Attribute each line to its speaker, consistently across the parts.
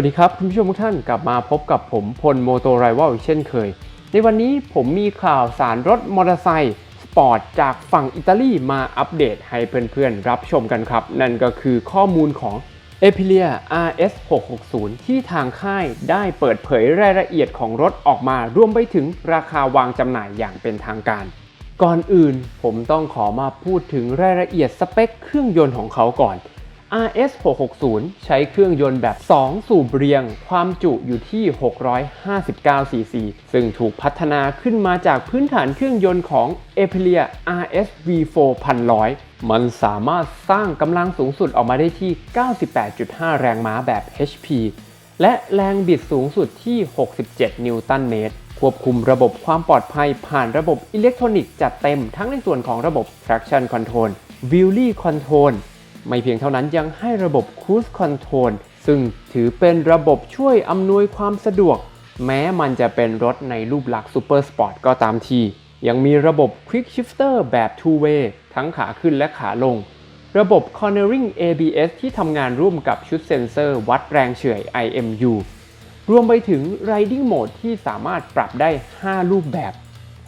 Speaker 1: วัสดีครับคุณผู้ชมทุกท่านกลับมาพบกับผมพลโมโตไรว l อีกเช่นเคย ในวันนี้ผมมีข่าวสารรถมอเตอร์ไซค์สปอร์ตจากฝั่งอิตาลีมาอัปเดตให้เพื่อนๆ รับชมกันครับ นั่นก็คือข้อมูลของ a p i l i a RS 660ที่ทางค่ายได้เปิดเผยรายละเอียดของรถออกมารวมไปถึงราคาวางจำหน่ายอย่างเป็นทางการ ก่อนอื่นผมต้องขอมาพูดถึงรายละเอียดสเปคเครื่องยนต์ของเขาก่อน RS 660 ใช้เครื่องยนต์แบบ 2 สูบเรียง ความจุอยู่ที่ 659 cc ซึ่งถูกพัฒนาขึ้นมาจากพื้นฐานเครื่องยนต์ของ Aprilia RS V4 1100 มันสามารถสร้างกำลังสูงสุดออกมาได้ที่ 98.5 แรงม้าแบบ HP และแรงบิดสูงสุดที่ 67 นิวตันเมตร ควบคุมระบบความปลอดภัยผ่านระบบอิเล็กทรอนิกส์จัดเต็มทั้งในส่วนของระบบ traction control wheelie control ไม่เพียงเท่านั้นยังให้ระบบ Cruise Control ซึ่งถือเป็นระบบช่วยอำนวยความสะดวก แม้มันจะเป็นรถในรูปลักษณ์ Super Sport ก็ตามที ยังมีระบบ Quick Shifter แบบ Two Way ทั้งขาขึ้นและขาลง ระบบ Cornering ABS ที่ทำงานร่วมกับชุดเซ็นเซอร์วัดแรงเฉื่อย IMU รวมไปถึง Riding Mode ที่สามารถปรับได้ 5 รูปแบบ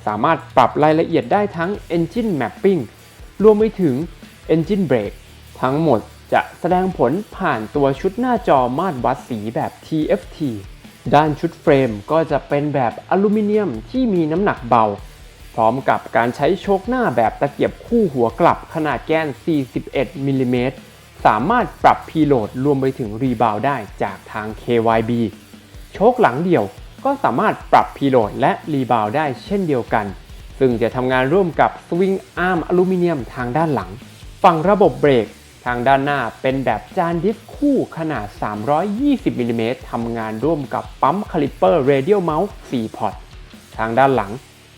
Speaker 1: สามารถปรับรายละเอียดได้ทั้ง Engine Mapping รวมไปถึง Engine Brake ทั้งหมดจะแสดงผลผ่านตัวชุดหน้าจอมาตรวัดสีแบบ TFT ด้านชุดเฟรมก็จะเป็นแบบอลูมิเนียมที่มีน้ำหนักเบา พร้อมกับการใช้โชคหน้าแบบตะเกียบคู่หัวกลับขนาดแกน 41มิลลิเมตรสามารถปรับพีโหลดรวมไปถึงรีบาวได้จากทาง KYB โชคหลังเดี่ยวก็สามารถปรับพีโหลดและรีบาวได้เช่นเดียวกัน ซึ่งจะทำงานร่วมกับสวิงอาร์มอลูมิเนียมทางด้านหลัง ฝั่งระบบเบรกางด้านหน้าเป็นแบบจานดิสคู่ขนาด 320มิลลิเมตรทำงานร่วมกับปั๊มคาลิปเปอร์เรเดียลเมาส์4พอร์ตทางด้านหลัง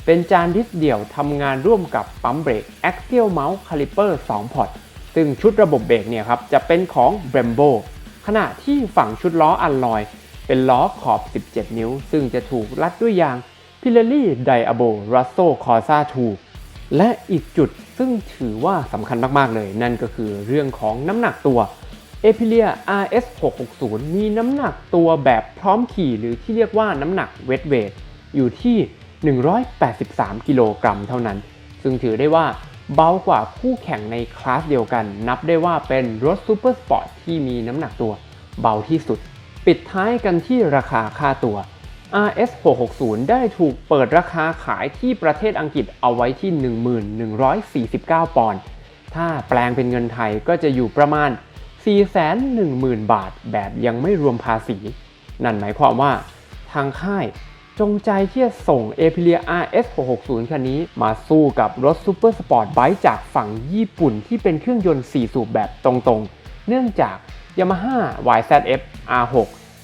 Speaker 1: เป็นจานดิสเดี่ยวทำงานร่วมกับปั๊มเบรก Axial Mouse Caliper 2พอร์ตซึ่งชุดระบบเบรกเนี่ยครับจะเป็นของ Brembo ขณะที่ฝั่งชุดล้ออัลลอย เป็นล้อขอบ 17 นิ้ว ซึ่งจะถูกรัดด้วยยาง Pirelli Diabo Rosso Corsa 2 และอีกจุดซึ่งถือว่าสำคัญมาก ๆ เลย นั่นก็คือเรื่องของน้ำหนักตัว a p i l i a RS 660มีน้ำหนักตัวแบบพร้อมขี่หรือที่เรียกว่าน้ำหนักเวทเวทอยู่ที่ 183 กิโลกรัมเท่านั้น ซึ่งถือได้ว่าเบากว่าคู่แข่งในคลาสเดียวกัน นับได้ว่าเป็นรถซูเปอร์สปอร์ตที่มีน้ำหนักตัวเบาที่สุด ปิดท้ายกันที่ราคาค่าตัว RS 660 ได้ถูกเปิดราคาขายที่ประเทศอังกฤษเอาไว้ที่ 1149 ปอนด์ ถ้าแปลงเป็นเงินไทยก็จะอยู่ประมาณ 410,000 บาทแบบยังไม่รวมภาษี นั่นหมายความว่าทางค่ายจงใจที่จะส่ง a p i l i a RS 660 คันนี้มาสู้กับรถซูเปอร์สปอร์ตไบค์จากฝั่งญี่ปุ่นที่เป็นเครื่องยนต์ 4 สูบแบบตรงๆ เนื่องจาก Yamaha YZF R6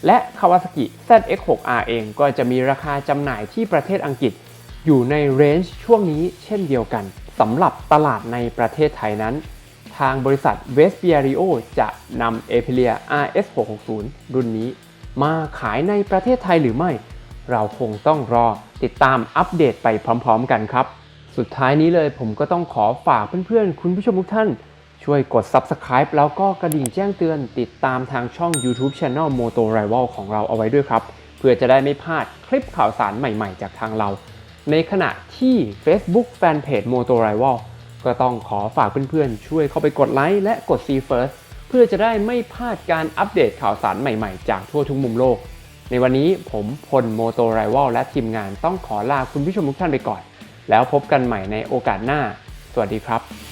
Speaker 1: และ Kawasaki ZX6R เองก็จะมีราคาจำหน่ายที่ประเทศอังกฤษ อยู่ในเรนจ์ช่วงนี้เช่นเดียวกันสำหรับตลาดในประเทศไทยนั้น ทางบริษัท v e s p i a r i o จะนำ a p i l i a RS 660 รุ่นนี้ มาขายในประเทศไทยหรือไม่ เราคงต้องรอติดตามอัปเดตไปพร้อมๆกันครับ สุดท้ายนี้เลยผมก็ต้องขอฝากเพื่อนๆ คุณผู้ชมทุกท่าน ช่วยกด Subscribe แล้วก็กระดิ่งแจ้งเตือนติดตามทางช่อง YouTube Channel Moto Rival ของเราเอาไว้ด้วยครับ เพื่อจะได้ไม่พลาดคลิปข่าวสารใหม่ๆ จากทางเรา ในขณะที่ Facebook Fanpage Moto Rival ก็ต้องขอฝากเพื่อนๆ ช่วยเข้าไปกดไลค์และกด See First เพื่อจะได้ไม่พลาดการอัปเดตข่าวสารใหม่ๆ จากทั่วทุกมุมโลก ในวันนี้ผมพลโมโตไรว l และทีมงานต้องขอลาคุณผู้ชมทุกท่านไปก่อน แล้วพบกันใหม่ในโอกาสหน้า สวัสดีครับ